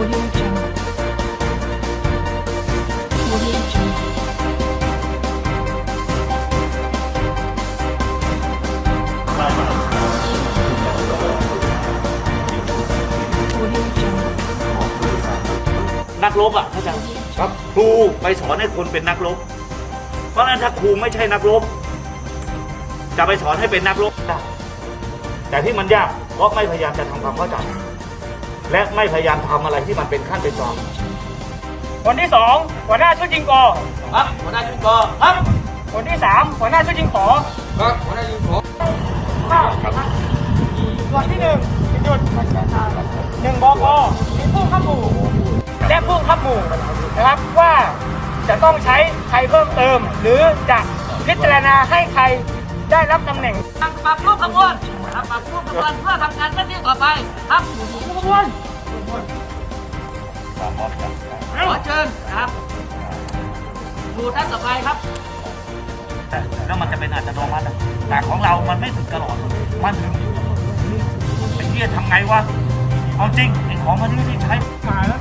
นักลบอะท่านจไหมครับ ครูไปสอนให้คนเป็นนักลบเพราะฉะนั้นถ้าครูไม่ใช่นักลบจะไปสอนให้เป็นนักลบได้แต่ที่มันยากเพราะไม่พยายามจะทำความเข้าใจ และไม่พยายามทำอะไรที่มันเป็นขั้นเป็นตอนคนที่สองหัวหน้าชุดยิงกอครับหัวหน้าชุดกอครับ คนที่สามหัวหน้าชุดยิงขอครับหัวหน้าชุดขอส่วนที่หนึ่งเป็นจุดหนึ่งบกมีผู้ขับหมู่และผู้ขับหมู่นะครับว่าจะต้องใช้ใครเพิ่มเติม หรือจะพิจารณาให้ใคร ได้รับตำแหน่งปรับรูปขบวนครับปรับรูปขบวนเพื่อทำงานหน้าที่ต่อไปครับรูปขบวนขอเชิญครับดูท่านต่อไปครับแล้วมันจะเป็นอัตโนมัติอะแต่ของเรามันไม่ถึงตลอดมันถึงไอ้เหี้ยทำไงวะเอาจริงไอ้ของมันนี่ที่ใช้มาแล้ว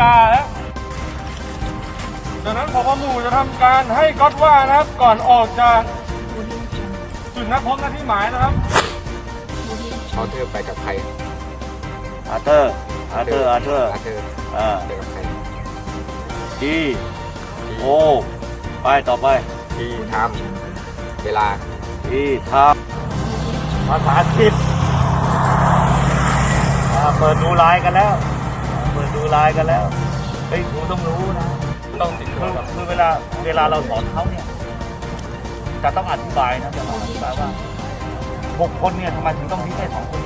กาแล้วจากนั้นพอหมู่จะทำการให้ก๊อตว่านะครับ ก่อนออกจากจุดนัดพบหน้าที่หมายนะครับเขาเธอไปกับใครอาเธอร์อาเธอร์อาเธอร์อาเธออ่าไปกับใครดีโอไปต่อไปที่ทำเวลาดีทำภาษาอังกฤษอ่าเปิดดูไลน์กันแล้วเปิดดู ไลน์กันแล้วเฮ้ยครูต้องรู้นะต้องติดคือคือเวลาเวลาเราสอนเขาเนี่ยจะต้องอธิบายนะจะต้องอธิบายว่าบุคคลเนี่ยทำไมถึงต้องมีแค่สองคน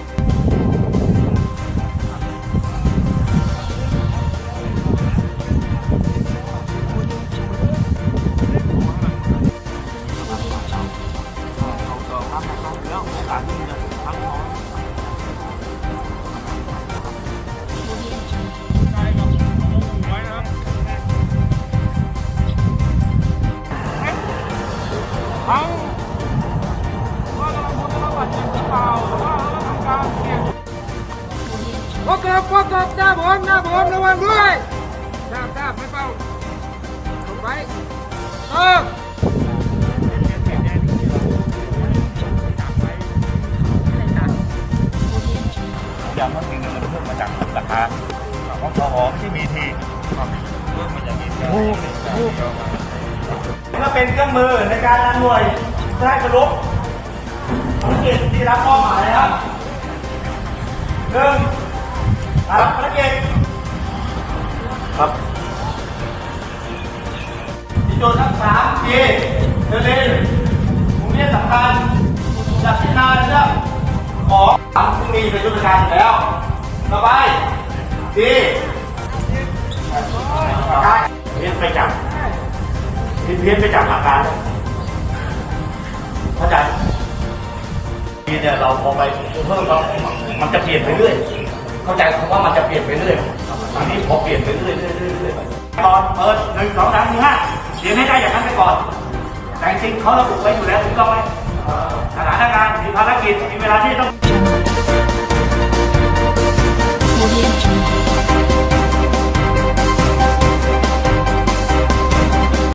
ไว้ พวกบพวกกบหน้าผมหน้าผมระวังด้วยทราบทราบไม่เป้าลงไปเออย่างนั้นเองมันเพิ่มมาจากราคาของสหอไม่ใช่มีทีเพิ่มมาจากมีทีเพื่อเป็นเครื่องมือในการนำหน่วยได้กระลุกภารกิจที่รับมอบหมายนะครับหนึ่ง สามทีเดินเล่นกรุงเทพสำคัญจากพิจารณาเรื่องของซึ่งมีเป็นยุทธการอยู่แล้วต่อไปทีการเพี้ยนไปจากเพี้ยนไปจากอากการเข้าใจทีเนี่ยเราพอไปเพิ่มเรามันจะเปลี่ยนไปเรื่อย เข้าใจคำว่ามันจะเปลี่ยนไปเรื่อยอันนี้พอเปลี่ยนไปเรื่อยเรื่อยเรื่อยตอนเปิดหนึ่งสองสามสี่ห้า เรียนให้ได้อย่างนั้นไปก่อน แต่จริงเขาระบุไว้อยู่แล้วถูกต้องไหมสถานการณ์มีภารกิจมีเวลาที่ต้อง